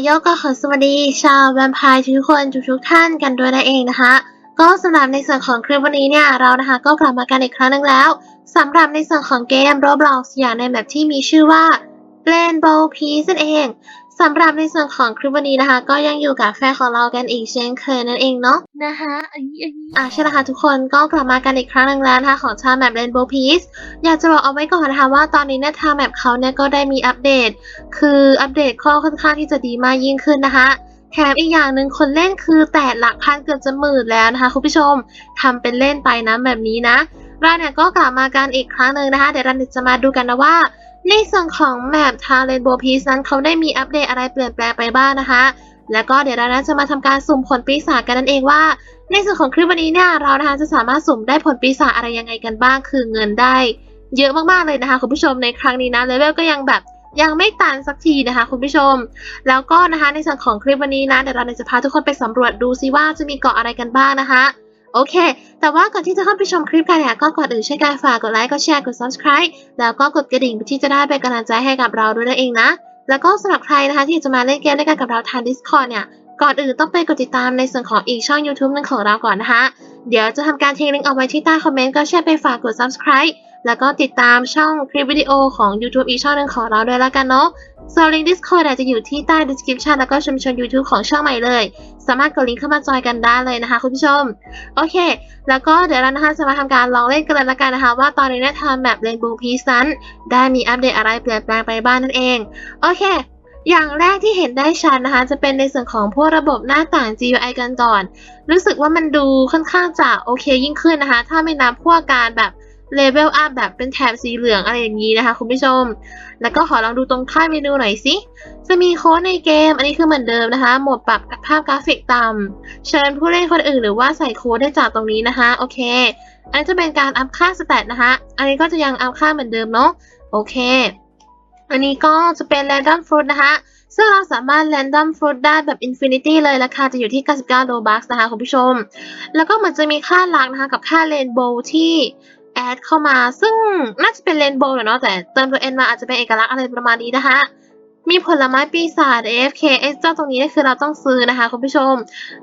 โยกก็ขอสวัสดีชาวแวมไพร์ทุกคนทุกๆท่านกันด้วยนะเองนะคะ ก็สำหรับในส่วนของคลิปวันนี้เนี่ยเรานะคะก็กลับมากันอีกครั้งหนึงแล้วสำหรับในส่วนของเกม Roblox อย่างในแบบที่มีชื่อว่า Rainbow Peace นั่นเอง สำหรับในส่วนของคลิปวันนี้นะคะ ก็ยังอยู่กับแฟนของเรากันอีกเช่นเคยนั่นเองเนาะนะคะอันนี้อันนี้อะใช่แล้วค่ะทุกคนก็กลับมากันอีกครั้งหนึ่งแล้วนะคะของชาแมป Rainbow Peace อยากจะบอกเอาไว้ก่อนนะคะว่าตอนนี้เนี่ยทางแมปเขาเนี่ยก็ได้มีอัปเดต คืออัปเดตข้อค่อนข้างที่จะดีมากยิ่งขึ้นนะคะแถมอีกอย่างหนึ่งคนเล่นคือแต่หลักพันเกือบจะหมื่นแล้วนะคะคุณผู้ชมทำเป็นเล่นไปนะแบบนี้นะเราเนี่ยก็กลับมากันอีกครั้งหนึ่งนะคะ เดี๋ยวเราจะมาดูกันนะว่า ในส่วนของแมปทาง Rainbow Peace นั้นเขาได้มีอัปเดตอะไรเปลี่ยนแปลงไปบ้างนะคะ แล้วก็เดี๋ยวเรานะจะมาทำการสุ่มผลปีศาจกันนั่นเองว่า ในส่วนของคลิปวันนี้เนี่ยเรานะคะจะสามารถสุ่มได้ผลปีศาจอะไรยังไงกันบ้าง คือเงินได้ เยอะมากๆเลยนะคะคุณผู้ชมในครั้งนี้นะเลเวลก็ยังแบบยังไม่ตันสักทีนะคะคุณผู้ชม แล้วก็นะคะในส่วนของคลิปวันนี้นะเดี๋ยวเราจะพาทุกคนไปสำรวจดูซิว่าจะมีเกาะอะไรกันบ้างนะคะ โอเค แต่ว่าก่อนที่จะเข้าไปชมคลิปกันเนี่ยก็ก่อนอื่นช่วยกันฝากกดไลค์ กดแชร์ กด subscribe แล้วก็กดกระดิ่งที่จะได้เป็นกำลังใจให้กับเราด้วยนั่นเองนะ แล้วก็สำหรับใครนะคะที่อยากจะมาเล่นเกมด้วยกันกับเราทาง Discord เนี่ย ก่อนอื่นต้องไปกดติดตามในส่วนของอีกช่อง YouTube หนึงของเราก่อนนะคะ เดี๋ยวจะทำการทิ้งลิงก์เอาไว้ที่ใต้คอมเมนต์ก็แชร์ไปฝากกด subscribe แล้วก็ติดตามช่องคลิปวิดีโอของ YouTube อีกช่องหนึงของเราด้วยแล้วกันเนาะส่วนลิงก์ Discord อจจะอยู่ที่ใต้ description แล้วก็ชุมชน YouTube ของช่องใหม่เลย สามารถกดลิงก์เข้ามาจอยกันได้เลยนะคะ คุณผู้ชม โอเค แล้วก็เดี๋ยวเรานะคะจะมาทำการลองเล่นกันเลยละกันนะคะ ว่าตอนนี้เนี่ยทำแบบ Rainbow Peace นั้นได้มีอัปเดตอะไรเปลี่ยนแปลงไปบ้างนั่นเอง โอเค อย่างแรกที่เห็นได้ชัดนะคะ จะเป็นในส่วนของพวกระบบหน้าต่าง GUI กันก่อน รู้สึกว่ามันดูค่อนข้างจะโอเคยิ่งขึ้นนะคะ ถ้าไม่นับพวกการแบบเลเวลอัพแบบเป็นแถบสีเหลืองอะไรอย่างนี้นะคะ คุณผู้ชม แล้วก็ขอลองดูตรงค่ายเมนูหน่อยสิ จะมีโค้ดในเกม อันนี้คือเหมือนเดิมนะคะ โหมดปรับภาพกราฟิกต่ำเชิญผู้เล่นคนอื่นหรือว่าใส่โค้ดได้จากตรงนี้นะคะ โอเค อันนี้จะเป็นการอัพค่าสแตทนะคะ อันนี้ก็จะยังอัพค่าเหมือนเดิมเนาะ โอเค อันนี้ก็จะเป็น Random Fruit นะคะ ซึ่งเราสามารถ Random Fruit ได้แบบ Infinity เลยราคาจะอยู่ที่ 99 Robux นะคะคุณผู้ชม แล้วก็มันจะมีค่าหลักนะคะกับค่า Rainbow ที่แอดเข้ามา ซึ่งน่าจะเป็น Rainbow แหละเนาะแต่เติมตัว N มาอาจจะเป็นเอกลักษณ์อะไรประมาณนี้นะคะมีผลไม้ปีศาจ AFK เเจ้าตรงนี้นี่คือเราต้องซื้อนะคะคุณผู้ชม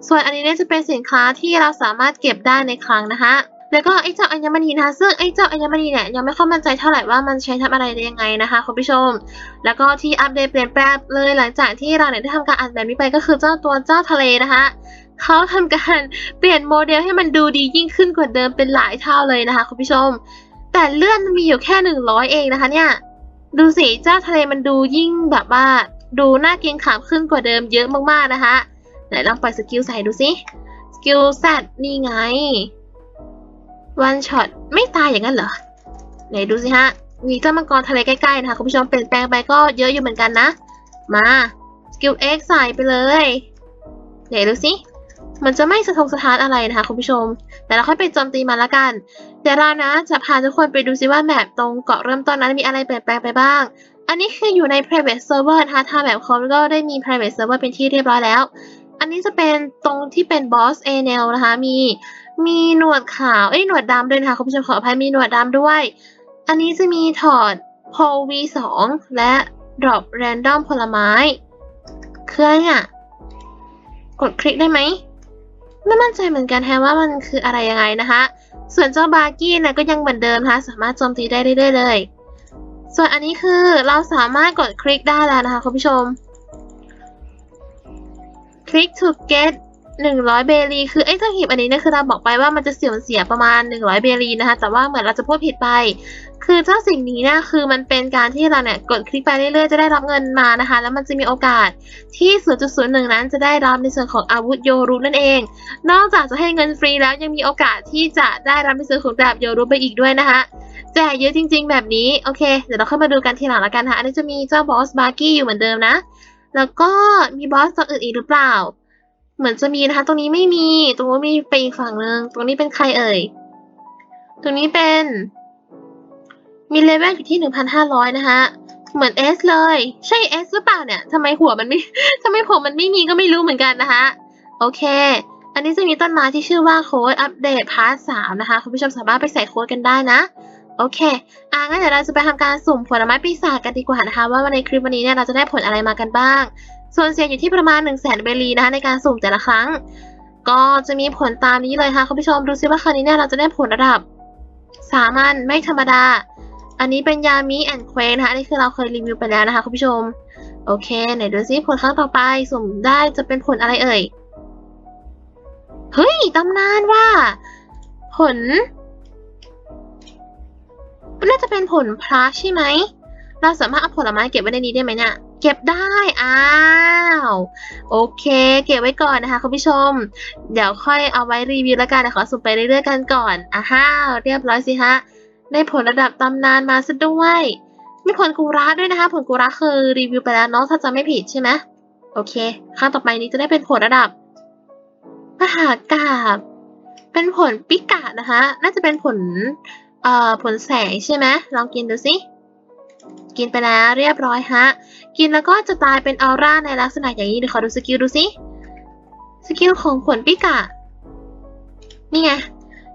ส่วนอันนี้เนี่ยจะเป็นสินค้าที่เราสามารถเก็บได้ในครั้งนะคะ แล้วก็ไอ้เจ้าอัญมณีนะคะซึ่งไอ้เจ้าอัญมณีเนี่ยยังไม่ค่อยมั่นใจเท่าไหร่ว่ามันใช้ทำอะไรได้ยังไงนะคะคุณผู้ชม แล้วก็ที่อัปเดตเปลี่ยนแปลงเลยหลังจากที่เราเนี่ยได้ทำการอ่านแบบนี้ไปก็คือเจ้าตัวเจ้าทะเลนะคะเขาทำการเปลี่ยนโมเดลให้มันดูดียิ่งขึ้นกว่าเดิมเป็นหลายเท่าเลยนะคะคุณผู้ชม แต่เลื่อนมีอยู่แค่หนึ่งร้อยเองนะคะเนี่ยดูสิเจ้าทะเลมันดูยิ่งแบบว่า ดูน่าเกรงขามขึ้นกว่าเดิมเยอะมากๆนะคะไหนลองปล่อยสกิลใส่ดูสิสกิลแซดนี่ไง วันช็อตไม่ตายอย่างนั้นเหรอ ไหนดูสิฮะ มีเจ้ามังกรทะเลใกล้ๆนะคะคุณผู้ชมเปลี่ยนแปลงไปก็เยอะอยู่เหมือนกันนะ มาสกิล X ใส่ไปเลยไหนดูสิมันจะไม่สะทกสะท้านอะไรนะคะคุณผู้ชม แต่เราค่อยไปโจมตีมันละกัน เดี๋ยวเรานะจะพาทุกคนไปดูซิว่าแมปตรงเกาะเริ่มต้นนั้นมีอะไรเปลี่ยนแปลงไปบ้าง อันนี้คืออยู่ใน private server นะคะทางแบบคอมก็ได้มี private server เป็นที่เรียบร้อยแล้ว อันนี้จะเป็นตรงที่เป็น boss a n l นะคะ มี มีหนวดขาว เอ้ยหนวดดำด้วยนะคะคุณผู้ชมขออภัยมีหนวดดำด้วย อันนี้จะมีถอด p o l V2 และ drop random ผลไม้คืออะไรเนี่ยกดคลิกได้ไหม ไม่มั่นใจเหมือนกันแฮะว่ามันคืออะไรยังไงนะคะ ส่วนเจ้าบาร์กี้นะก็ยังเหมือนเดิมนะคะสามารถโจมตีได้เรื่อยๆเลย ส่วนอันนี้คือเราสามารถกดคลิกได้แล้วนะคะคุณผู้ชม คลิก to get 100เบรีคือไอ้เจ้าหีบอันนี้เนี่ยคือเราบอกไปว่ามันจะเสียเสียประมาณ100เบรีนะคะแต่ว่าเหมือนเราจะพูดผิดไป คือเจ้าสิ่งนี้เนี่ยคือมันเป็นการที่เราเนี่ยกดคลิกไปเรื่อยๆจะได้รับเงินมานะคะ แล้วมันจะมีโอกาสที่ 0.01 นั้นจะได้รับในส่วนของอาวุธโยรุนั่นเอง นอกจากจะให้เงินฟรีแล้วยังมีโอกาสที่จะได้รับในส่วนของดาบโยรุไปอีกด้วยนะคะแจกเยอะจริง ๆ แบบนี้โอเค เดี๋ยวเราค่อยมาดูกันทีหลังละกันค่ะอันนี้จะมีเจ้าบอสบาร์กี้อยู่เหมือนเดิมนะแล้วก็มีบอสตัวอื่นอีกหรือเปล่า เหมือนจะมีนะคะ ตรงนี้ไม่มี ตรงนู้นมีไปอีกฝั่งหนึ่งตรงนี้เป็นใครเอ่ย ตรงนี้เป็น มีเลเวลอยู่ที่หนึ่งพันห้าร้อยนะคะเหมือน S เลย ใช่ S หรือเปล่าเนี่ยทำไมหัวมันไม่ทำไมผมมันไม่มีก็ไม่รู้เหมือนกันนะคะ โอเค อันนี้จะมีต้นไม้ที่ชื่อว่าโค้ดอัปเดตพาร์ทสามนะคะ คุณผู้ชมสามารถไปใส่โค้ดกันได้นะ โอเค อะงั้นเดี๋ยวเราจะไปทำการสุ่มผลไม้ปีศาจกันดีกว่านะคะ ว่าในคลิปวันนี้เนี่ยเราจะได้ผลอะไรมากันบ้าง ส่วนเสียอยู่ที่ประมาณ 1 0 0 0 0แสนเบลีนะคะในการสุ่มแต่ละครั้ง ก็จะมีผลตามนี้เลยค่ะคุณผู้ชมดูซิว่าคราวนี้เนี่ยเราจะได้ผลระดับ สามัญไม่ธรรมดา อันนี้เป็นยามิแอนเควนะคะนนี้คือเราเคยรีวิวไปแล้วนะคะคุณผู้ชม โอเคไหนดูซิผลครั้งต่อไปสุ่มได้จะเป็นผลอะไรเอ่ยเฮ้ยตำนานว่า ผลน่าจะเป็นผลพระใช่ไหม เราสามารถเอาผลไม้เก็บไว้ในนี้ได้ไหมเนี่ย เก็บได้ อ้าว โอเค เก็บไว้ก่อนนะคะคุณผู้ชม เดี๋ยวค่อยเอาไว้รีวิวแล้วกันเดี๋ยวขอสุ่มไปเรื่อยๆกันก่อนอ้าวเรียบร้อยสิฮะ ได้ผลระดับตำนานมาซะด้วย มีผลกูระด้วยนะคะ ผลกูระคือรีวิวไปแล้วเนาะถ้าจะไม่ผิดใช่ไหมโอเค ครั้งต่อไปนี้จะได้เป็นผลระดับมหากาบเป็นผลปิกาดนะคะ น่าจะเป็นผล เอ่อ ผลแสงใช่ไหมลองกินดูสิ กินไปแล้วเรียบร้อยฮะ กินแล้วก็จะตายเป็นออร่าในลักษณะอย่างนี้เดี๋ยวขอดูสกิลดูสิ สกิลของผลปิกาดนี่ไง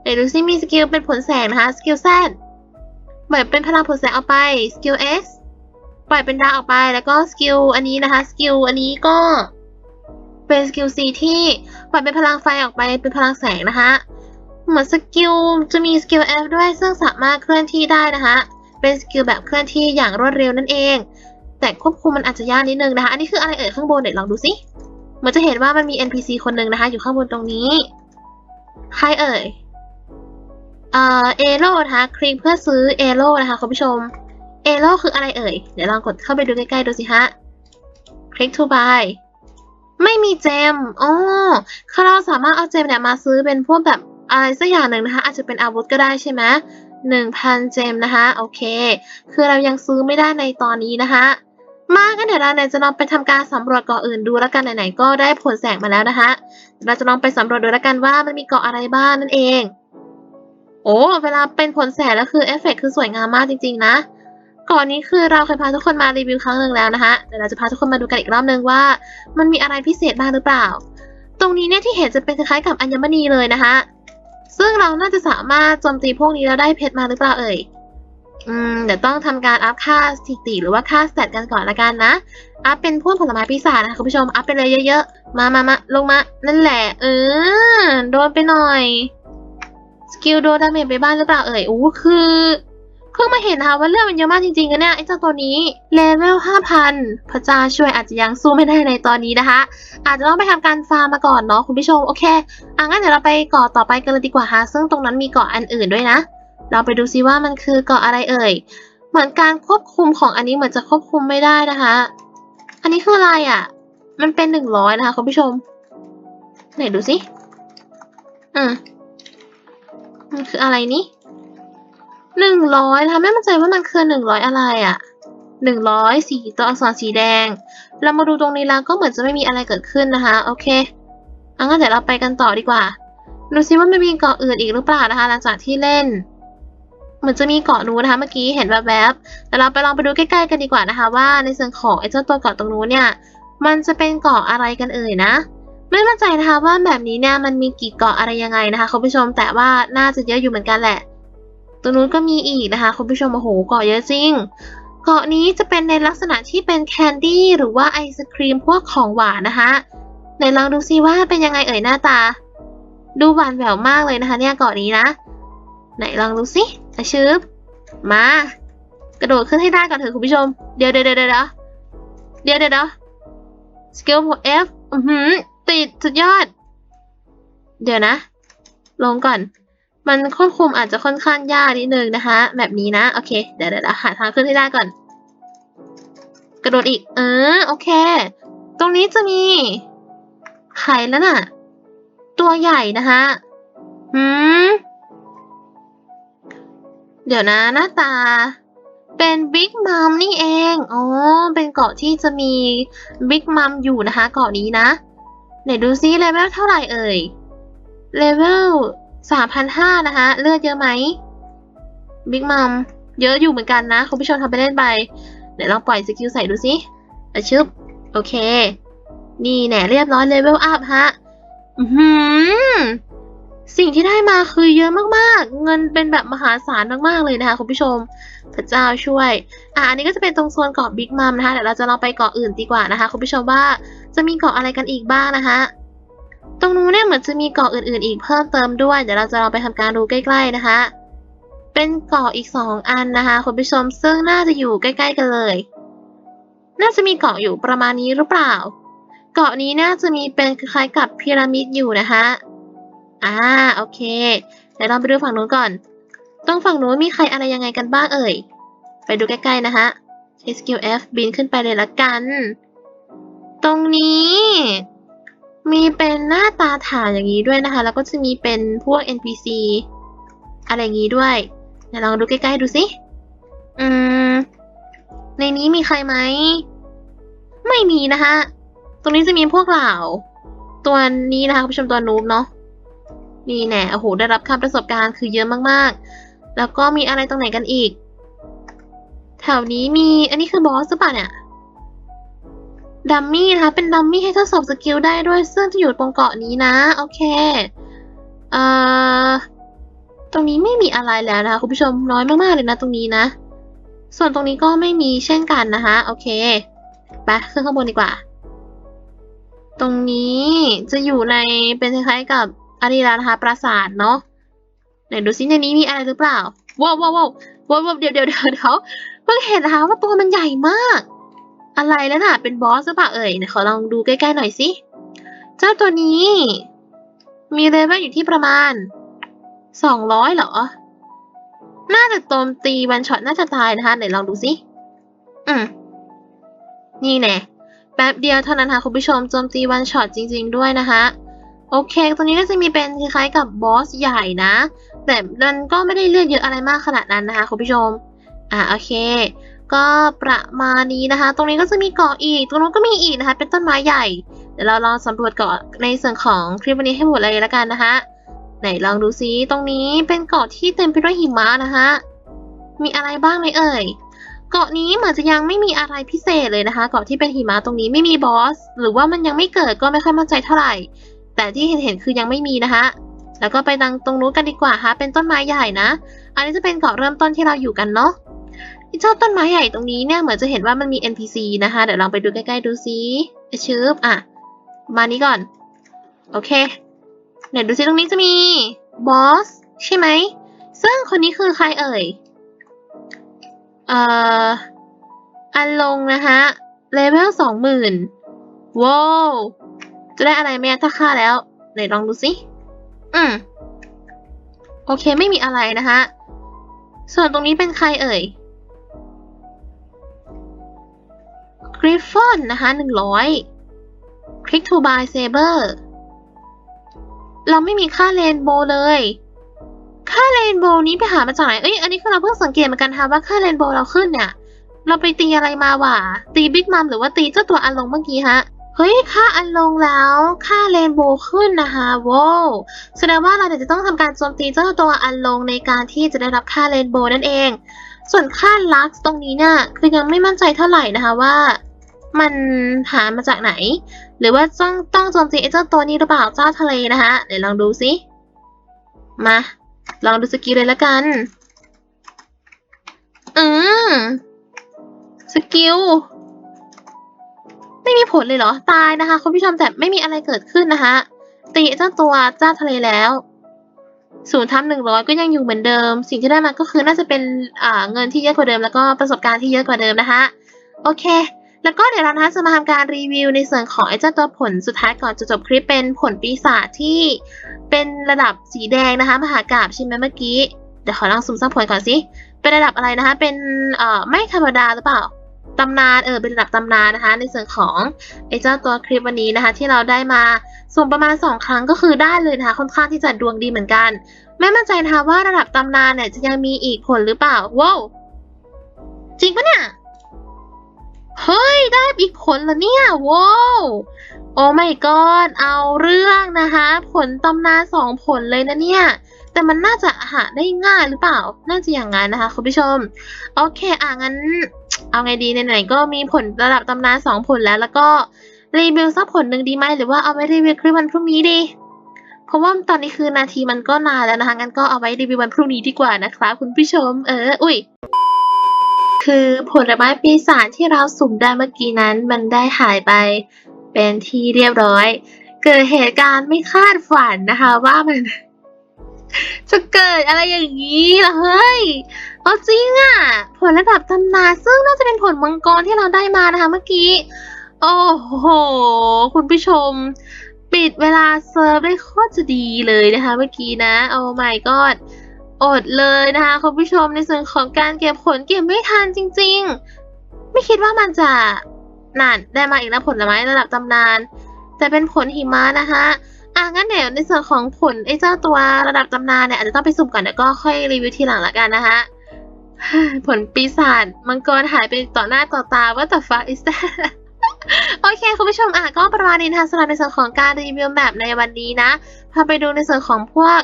เดี๋ยวดูซิมีสกิลเป็นผลแสงนะคะ สกิลแซดปล่อยเป็นพลังผลแสงออกไป สกิล S ปล่อยเป็นดาวออกไปแล้วก็สกิลอันนี้นะคะ สกิลอันนี้ก็เป็นสกิล C ที่ปล่อยเป็นพลังไฟออกไปเป็นพลังแสงนะคะ เหมือนสกิลจะมีสกิล F ด้วยซึ่งสามารถเคลื่อนที่ได้นะคะ เป็นสกิลแบบเคลื่อนที่อย่างรวดเร็วนั่นเอง แต่ควบคุมมันอาจจะยากนิดนึงนะคะ อันนี้คืออะไรเอ่ยข้างบนเดี๋ยวลองดูสิเหมือนจะเห็นว่ามันมี NPC คนหนึ่งนะคะ อยู่ข้างบนตรงนี้ใครเอ่ยเอ่อเอโร่นะคะคลิกเพื่อซื้อเอโร่นะคะคุณผู้ชมเอโร่คืออะไรเอ่ย เดี๋ยวลองกดเข้าไปดูใกล้ๆดูสิฮะคลิก to buy ไม่มีเจมอ๋อคือเราสามารถเอาเจมเนี่ยมาซื้อเป็นพวกแบบอะไรสักอย่างหนึ่งนะคะ อาจจะเป็นอาวุธก็ได้ใช่ไหม หนึ่งพันเจมนะคะโอเค คือเรายังซื้อไม่ได้ในตอนนี้นะคะ มากันเดี๋ยวเราเนี่ยจะลองไปทำการสำรวจเกาะอื่นดูแล้วกันไหนๆก็ได้ผลแสงมาแล้วนะคะ เราจะลองไปสำรวจดูแล้วกันว่ามันมีเกาะอะไรบ้างนั่นเอง โอ้เวลาเป็นผลแสงแล้วคือเอฟเฟกต์คือสวยงามมากจริง ๆ นะก่อนนี้คือเราเคยพาทุกคนมารีวิวครั้งหนึ่งแล้วนะคะเดี๋ยวเราจะพาทุกคนมาดูกันอีกรอบนึงว่า มันมีอะไรพิเศษบ้างหรือเปล่า ตรงนี้เนี่ยที่เห็นจะเป็นคล้ายๆกับอัญมณีเลยนะคะ ซึ่งเราน่าจะสามารถโจมตีพวกนี้แล้วได้เพชรมาหรือเปล่าเอ่ย อืม เดี๋ยวต้องทำการอัพค่าสถิติหรือว่าค่าสเตตกันก่อนละกันนะ อัพเป็นพวกผลไม้ปีศาจนะคะคุณผู้ชม อัพไปเลยเยอะๆ มามามาลงมา นั่นแหละ เออ โดนไปหน่อย สกิลโดนดาเมจไปบ้างหรือเปล่าเอ่ย อู้คือ เพิ่งมาเห็นนะคะว่าเลือดมันเยอะมากจริงๆนะเนี่ยไอ้เจ้าตัวนี้เลเวล5,000 พระเจ้าช่วยอาจจะยังสู้ไม่ได้ในตอนนี้นะคะ อาจจะต้องไปทำการฟาร์มมาก่อนเนาะคุณผู้ชมโอเคอะงั้นเดี๋ยวเราไปเกาะต่อไปกันเลยดีกว่าฮะซึ่งตรงนั้นมีเกาะอันอื่นด้วยนะ เราไปดูซิว่ามันคือเกาะอะไรเอ่ยเหมือนการควบคุมของอันนี้เหมือนจะควบคุมไม่ได้นะคะ อันนี้คืออะไรอะ มันเป็นหนึ่งร้อยนะคะคุณผู้ชมไหนดูสิอืมมันคืออะไรนี่ หนึ่งร้อยนะคะไม่มั่นใจว่ามันคือหนึ่งร้อยอะไรอะหนึ่งร้อยสีตัวอักษรสีแดง เรามาดูตรงนี้แล้วก็เหมือนจะไม่มีอะไรเกิดขึ้นนะคะโอเคเอางั้นเดี๋ยวเราไปกันต่อดีกว่า ดูซิว่ามันมีเกาะอื่นอีกหรือเปล่านะคะหลังจากที่เล่น เหมือนจะมีเกาะนู้นนะคะเมื่อกี้เห็นแวบๆแต่เราไปลองไปดูใกล้ๆกันดีกว่านะคะ ว่าในส่วนของไอ้เจ้าตัวเกาะตรงนู้นเนี่ยมันจะเป็นเกาะอะไรกันเอ่ยนะ ไม่มั่นใจนะคะว่าแบบนี้เนี่ยมันมีกี่เกาะอะไรยังไงนะคะคุณผู้ชมแต่ว่าน่าจะเยอะอยู่เหมือนกันแหละ ตรงนู้นก็มีอีกนะคะ คุณผู้ชมโอ้โหเกาะเยอะจริง เกาะนี้จะเป็นในลักษณะที่เป็นแคนดี้หรือว่าไอศครีมพวกของหวานนะคะไหนลองดูซิว่าเป็นยังไงเอ่ยหน้าตา ดูหวานแหววมากเลยนะคะ เนี่ยเกาะนี้นะ ไหนลองดูสิอาชืบมา กระโดดขึ้นให้ได้ก่อนเถอะคุณผู้ชม เดี๋ยวเดี๋ยวเดี๋ยวเดี๋ยวเดี๋ยวเดี๋ยวเดี๋ยวสกิลของ F อือหือติดสุดยอด เดี๋ยวนะ ลงก่อน มันควบคุมอาจจะค่อนข้างยากนิดนึงนะคะ แบบนี้นะ โอเค เดี๋ยวเดี๋ยวหาทางขึ้นให้ได้ก่อน กระโดดอีก เออ โอเค ตรงนี้จะมีไข่แล้วน่ะ ตัวใหญ่นะคะหืมเดี๋ยวนะหน้าตา เป็นบิ๊กมัมนี่เอง อ๋อ เป็นเกาะที่จะมีบิ๊กมัมอยู่นะคะ เกาะนี้นะไหนดูซิเลเวลเท่าไหร่เอ่ยเลเวล สามพันห้านะคะเลือดเยอะไหมบิ๊กมัมเยอะอยู่เหมือนกันนะ คุณผู้ชมทำไปเล่นไปเดี๋ยวลองปล่อยสกิลใส่ดูสิอะชึบโอเค นี่แหน่เรียบร้อยเลเวลอัพฮะอือหือสิ่งที่ได้มาคือเยอะมากๆ เงินเป็นแบบมหาศาลมากๆเลยนะคะคุณผู้ชม พระเจ้าช่วย อะอันนี้ก็จะเป็นตรงโซนเกาะบิ๊กมัมนะคะเดี๋ยวเราจะลองไปเกาะอื่นดีกว่านะคะคุณผู้ชมว่าจะมีเกาะอะไรกันอีกบ้างนะคะ ตรงนู้นเนี่ยเหมือนจะมีเกาะอื่นๆ อีกเพิ่มเติมด้วย เดี๋ยวเราจะลองไปทำการดูใกล้ ๆนะคะ เป็นเกาะอีกสองอันนะคะคุณผู้ชมซึ่งน่าจะอยู่ใกล้ ๆ กันเลย น่าจะมีเกาะอยู่ประมาณนี้หรือเปล่า เกาะนี้น่าจะมีเป็นคล้ายๆกับพีระมิดอยู่นะคะอ่าโอเคเดี๋ยวเราไปดูฝั่งนู้นก่อน ตรงฝั่งนู้นมีใครอะไรยังไงกันบ้างเอ่ย ไปดูใกล้ๆนะคะ SQF บินขึ้นไปเลยละกัน ตรงนี้ มีเป็นหน้าตาฐานอย่างนี้ด้วยนะคะ แล้วก็จะมีเป็นพวก NPC อะไรอย่างนี้ด้วยเดี๋ยวลองดูใกล้ๆดูสิ อืม ในนี้มีใครไหม ไม่มีนะคะ ตรงนี้จะมีพวกเหล่า ตัวนี้นะคะคุณผู้ชมตัวนูบเนาะ นี่แน่โอ้โห ได้รับคำประสบการณ์คือเยอะมากๆ แล้วก็มีอะไรตรงไหนกันอีก แถวนี้มี อันนี้คือบอสหรือเปล่าเนี่ย ดัมมี่นะคะเป็นดัมมี่ให้ทดสอบสกิลได้ด้วยซึ่งจะอยู่ตรงเกาะนี้นะ โอเคเอ่อตรงนี้ไม่มีอะไรแล้วนะคะคุณผู้ชมน้อยมากๆเลยนะ ตรงนี้นะ ส่วนตรงนี้ก็ไม่มีเช่นกันนะคะโอเคไปขึ้นข้างบนดีกว่า ตรงนี้จะอยู่ในเป็นคล้ายๆกับอารีรานะคะปราสาทเนาะไหนดูซิในนี้มีอะไรหรือเปล่าว้าวว้าวว้าวว้าวว้าวเดี๋ยวเดี๋ยวเดี๋ยวเดี๋ยวเพิ่งเห็นนะคะว่าตัวมันใหญ่มาก อะไรแล้วน่ะ เป็นบอสหรือเปล่าเอ่ยขอลองดูใกล้ๆหน่อยสิ เจ้าตัวนี้ มีเลเวลอยู่ที่ประมาณสองร้อยเหรอ น่าจะโจมตีวันช็อตน่าจะตายนะคะไหนลองดูสิ อืม นี่แน่แป๊บเดียวเท่านั้นค่ะคุณผู้ชมโจมตีวันช็อตจริง ๆ ด้วยนะคะโอเค ตัวนี้ก็จะมีเป็นคล้ายๆกับบอสใหญ่นะ แต่มันก็ไม่ได้เลือดเยอะอะไรมากขนาดนั้นนะคะคุณผู้ชม อ่าโอเค ก็ประมาณนี้นะคะ ตรงนี้ก็จะมีเกาะอีก ตรงนู้นก็มีอีกนะคะ เป็นต้นไม้ใหญ่ เดี๋ยวเราลองสำรวจเกาะในส่วนของคลิปวันนี้ให้หมดเลยละกันนะคะ ไหนลองดูซิ ตรงนี้เป็นเกาะที่เต็มไปด้วยหิมะนะคะ มีอะไรบ้างไหมเอ่ย เกาะนี้เหมือนจะยังไม่มีอะไรพิเศษเลยนะคะ เกาะที่เป็นหิมะตรงนี้ไม่มีบอส หรือว่ามันยังไม่เกิดก็ไม่ค่อยมั่นใจเท่าไหร่ แต่ที่เห็นเห็นคือยังไม่มีนะคะ แล้วก็ไปดังตรงนู้นกันดีกว่าค่ะ เป็นต้นไม้ใหญ่นะ อันนี้จะเป็นเกาะเริ่มต้นที่เราอยู่กันเนาะ เจ้าต้นไม้ใหญ่ตรงนี้เนี่ยเหมือนจะเห็นว่ามันมี NPC นะคะ เดี๋ยวลองไปดูใกล้ๆดูซิชืบอะ มานี้ก่อน โอเคเดี๋ยวดูซิตรงนี้จะมีบอสใช่ไหม ซึ่งคนนี้คือใครเอ่ย เอ่อ อันลงนะคะเลเวลสองหมื่นว้าวจะได้อะไรไหมถ้าฆ่าแล้ว ไหนลองดูสิ อืม โอเคไม่มีอะไรนะคะ ส่วนตรงนี้เป็นใครเอ่ย กริฟฟอนนะคะหนึ่งร้อยคลิกทูบายเซเบอร์เราไม่มีค่าเรนโบว์เลย ค่าเรนโบว์นี้ไปหามาจากไหน เอ้ย อันนี้คือเราเพิ่งสังเกตเหมือนกันค่ะว่าค่าเรนโบว์เราขึ้นเนี่ย เราไปตีอะไรมาวะ ตีบิ๊กมัมหรือว่าตีเจ้าตัวอันลงเมื่อกี้ฮะ เฮ้ย ค่าอันลงแล้ว ค่าเรนโบว์ขึ้นนะคะว้าวแสดงว่าเราเนี่ยจะต้องทำการโจมตีเจ้าตัวอันลงในการที่จะได้รับค่าเรนโบว์นั่นเอง ส่วนค่าลักซ์ตรงนี้เนี่ย คือยังไม่มั่นใจเท่าไหร่นะคะว่า มันหามาจากไหน หรือว่าต้องต้องโจมตีไอ้เจ้าตัวนี้หรือเปล่าเจ้าทะเลนะคะเดี๋ยวลองดูสิมา ลองดูสกิลเลยละกัน อืมสกิลไม่มีผลเลยเหรอ ตายนะคะคุณผู้ชมแต่ไม่มีอะไรเกิดขึ้นนะคะ ตีเจ้าตัวเจ้าทะเลแล้วศูนย์ทับหนึ่งร้อยก็ยังอยู่เหมือนเดิม สิ่งที่ได้มาก็คือน่าจะเป็นเงินที่เยอะกว่าเดิม แล้วก็ประสบการณ์ที่เยอะกว่าเดิมนะคะ โอเค แล้วก็เดี๋ยวเรานะคะจะมาทำการรีวิวในส่วนของไอ้เจ้าตัวผลสุดท้ายก่อนจะจบคลิปเป็นผลปีศาจที่เป็นระดับสีแดงนะคะมหากราบใช่ไหมเมื่อกี้ เดี๋ยวขอลองสุ่มซับผลก่อนสิเป็นระดับอะไรนะคะ เป็นเอ่อไม่ธรรมดาหรือเปล่าตำนานเออเป็นระดับตำนานนะคะ ในส่วนของไอ้เจ้าตัวคลิปวันนี้นะคะ ที่เราได้มาส่งประมาณ 2 ครั้งก็คือได้เลยนะคะ ค่อนข้างที่จะดวงดีเหมือนกัน ไม่มั่นใจนะคะว่าระดับตำนานเนี่ยจะยังมีอีกผลหรือเปล่าว้าวจริงปะเนี่ย เฮ้ย ได้อีกผลแล้วเนี่ยว้าวโอ้ my god เอาเรื่องนะคะ ผลตำนานสองผลเลยนะเนี่ย แต่มันน่าจะหาได้ง่ายหรือเปล่า น่าจะอย่างนั้นนะคะ คุณผู้ชม โอเค อะงั้น เอาไงดีไหนๆก็มีผลระดับตำนานสองผลแล้ว แล้วก็รีวิวสักผลหนึ่งดีไหมหรือว่าเอาไว้รีวิวคลิปวันพรุ่งนี้ดีเพราะว่าตอนนี้คือนาทีมันก็นานแล้วนะคะงั้นก็เอาไว้รีวิววันพรุ่งนี้ดีกว่านะคะ คุณผู้ชม เออ อุ้ย คือผลไม้ปีศาจที่เราสุ่มได้เมื่อกี้นั้นมันได้หายไป เป็นที่เรียบร้อย เกิดเหตุการณ์ไม่คาดฝันนะคะ ว่ามัน จะเกิดอะไรอย่างนี้ล่ะเฮ้ยเอาจริงอะผลระดับตำนานซึ่งน่าจะเป็นผลมังกรที่เราได้มานะคะเมื่อกี้ โอ้โห คุณผู้ชม ปิดเวลาเซิร์ฟได้โคตรจะดีเลยนะคะ เมื่อกี้นะ โอ้ my god อดเลยนะคะคุณผู้ชมในส่วนของการเก็บผลเก็บไม่ทันจริง ๆ ไม่คิดว่ามันจะนั่นได้มาอีกแล้วผลไม้ระดับตำนาน แต่เป็นผลหิมะนะคะอะงั้นเดี๋ยวในส่วนของผลไอ้เจ้าตัวระดับตำนานเนี่ยอาจจะต้องไปสุ่มก่อนเดี๋ยวก็ค่อยรีวิวทีหลังละกันนะคะผลปีศาจมังกรหายไปต่อหน้าต่อตาว่า the fuck is that โอเคคุณผู้ชมอะก็ประมาณนี้นะคะสำหรับในส่วนของการรีวิวแมปในวันนี้นะพาไปดูในส่วนของพวก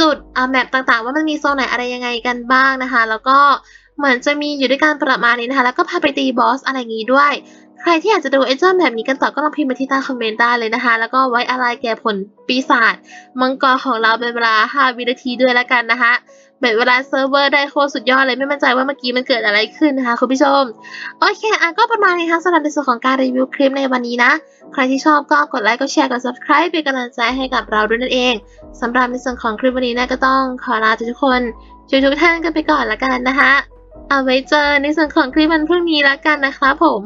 จุดอ่าแมปต่างๆ ว่ามันมีโซนไหนอะไรยังไงกันบ้างนะคะ แล้วก็เหมือนจะมีอยู่ด้วยกันประมาณนี้นะคะ แล้วก็พาไปตีบอสอะไรอย่างงี้ด้วย ใครที่อยากจะดูไอ้เจ้าแบบนี้กันต่อก็ลองพิมพ์มาที่ใต้คอมเมนต์ได้เลยนะคะ แล้วก็ไว้อะไรแก่ผลปีศาจมังกรของเราเป็นเวลา 5 วินาทีด้วยแล้วกันนะคะ แบบเวลาเซิร์ฟเวอร์ได้โคตรสุดยอดเลยไม่มั่นใจว่าเมื่อกี้มันเกิดอะไรขึ้นนะคะคุณผู้ชม โอเคอะก็ประมาณนี้ค่ะสำหรับในส่วนของการรีวิวคลิปในวันนี้นะ ใครที่ชอบก็กดไลค์กดแชร์กด subscribe เป็นกำลังใจให้กับเราด้วยนั่นเองสำหรับในส่วนของคลิปวันนี้นะก็ต้องขอลาทุกคนทุกท่านกันไปก่อนละกันนะคะเอาไว้เจอในส่วนของคลิปวันพรุ่งนี้ละกันนะคะผม